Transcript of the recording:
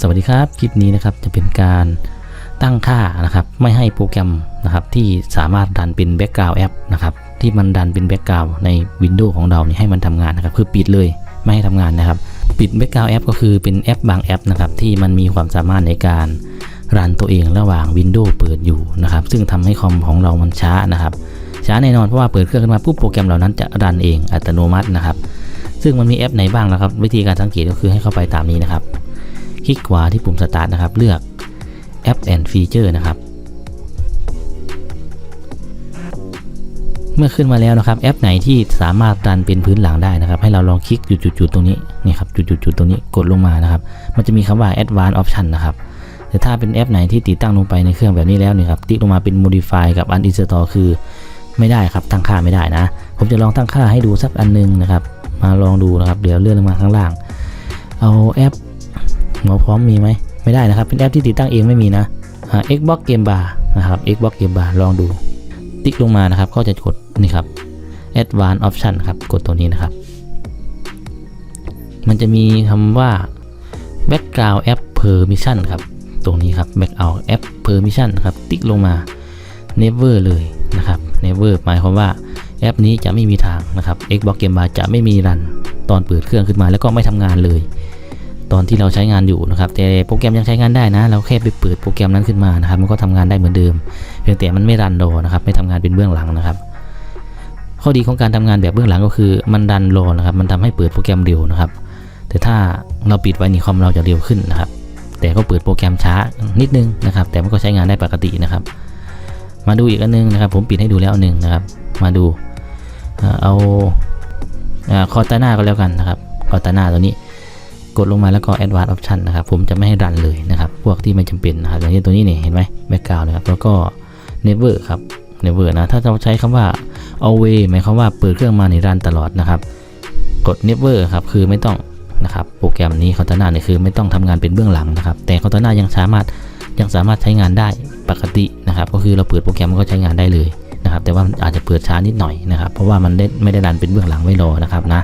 สวัสดีครับ คลิปนี้นะครับจะเป็นการตั้งค่านะครับ ไม่ให้โปรแกรมนะครับที่สามารถดันเป็นแบ็กกราวด์แอปนะครับที่มันดันเป็นแบ็กกราวด์ใน Windows ของเราเนี่ยให้มันทำงานนะครับคือปิดเลยไม่ให้ทำงานนะครับ ปิดแบ็กกราวด์แอปก็คือเป็นแอปบางแอปนะครับที่มันมีความสามารถในการรันตัวเองระหว่าง Windows เปิดอยู่นะครับ ซึ่งทำให้คอมของเรามันช้านะครับช้าแน่นอนเพราะว่าเปิดเครื่องขึ้นมาปุ๊บโปรแกรมเหล่านั้นจะรันเองอัตโนมัตินะครับ ซึ่งมันมีแอปไหนบ้างนะครับ วิธีการสังเกตก็คือให้เข้าไปตามนี้นะครับ คลิกขวาที่ปุ่ม Start นะครับเลือกแอป and Feature นะครับ เมื่อขึ้นมาแล้วนะครับแอปไหนที่สามารถรันเป็นพื้นหลังได้นะครับ ให้เราลองคลิกจุดๆตรงนี้นี่ครับจุดๆตรงนี้กดลงมานะครับ มันจะมีคำว่า Advanced Option นะครับแต่ถ้าเป็นแอปไหนที่ติดตั้งลงไปในเครื่องแบบนี้แล้วนี่ครับติ๊กลงมาเป็น Modify กับ Uninstall คือไม่ได้ครับตั้งค่าไม่ได้นะ ผมจะลองตั้งค่าให้ดูสักอันหนึงนะครับ มาลองดูนะครับ เดี๋ยวเลื่อนลงมาข้างล่าง เอาแอป หมอพร้อมมีไหมไม่ได้นะครับ เป็นแอปที่ติดตั้งเองไม่มีนะอ่า Xbox Game Bar นะครับ Xbox Game Bar ลองดู ติ๊กลงมานะครับ ก็จะกดนี่ครับ Advanced Option ครับ กดตัวนี้นะครับ มันจะมีคำว่า Background App Permission ครับ ตรงนี้ครับ Background App Permission ครับ ติ๊กลงมา Never เลยนะครับ Never หมายความว่าแอปนี้จะไม่มีทางนะครับ Xbox Game Bar จะไม่มีรันตอนเปิดเครื่องขึ้นมาแล้วก็ไม่ทำงานเลย ตอนที่เราใช้งานอยู่นะครับแต่โปรแกรมยังใช้งานได้นะ เราแค่ไปเปิดโปรแกรมนั้นขึ้นมานะครับ มันก็ทำงานได้เหมือนเดิม เพียงแต่มันไม่รันรอนะครับ ไม่ทำงานเป็นเบื้องหลังนะครับ ข้อดีของการทำงานแบบเบื้องหลังก็คือมันรันรอนะครับ มันทำให้เปิดโปรแกรมเร็วนะครับ แต่ถ้าเราปิดไว้นี่คอมเราจะเร็วขึ้นนะครับ แต่ก็เปิดโปรแกรมช้านิดนึงนะครับ แต่มันก็ใช้งานได้ปกตินะครับ มาดูอีกอันนึงนะครับ ผมปิดให้ดูแล้วอันหนึ่งนะครับ มาดูเอ่อเอาคอตาน่าก็แล้วกันนะครับคอตาน่าตัวนี้ กดลงมาแล้วก็ Advanced Option นะครับ ผมจะไม่ให้รันเลยนะครับ พวกที่ไม่จำเป็นนะครับอย่างเช่นตัวนี้นี่เห็นไหม Background นะครับ แล้วก็ Never ครับ Never นะ ถ้าเราใช้คำว่า Always หมายความว่าเปิดเครื่องมาในรันตลอดนะครับ กด Never ครับคือไม่ต้องนะครับ โปรแกรมนี้คอ t a น่าเนี่ยคือไม่ต้องทำงานเป็นเบื้องหลังนะครับ แต่คอ t a น่ายังสามารถยังสามารถใช้งานได้ปกตินะครับ ก็คือเราเปิดโปรแกรมมันก็ใช้งานได้เลยนะครับ แต่ว่าอาจจะเปิดช้านิดหน่อยนะครับ เพราะว่ามันไม่ได้รันเป็นเบื้องหลังไว้รอนะครับนะ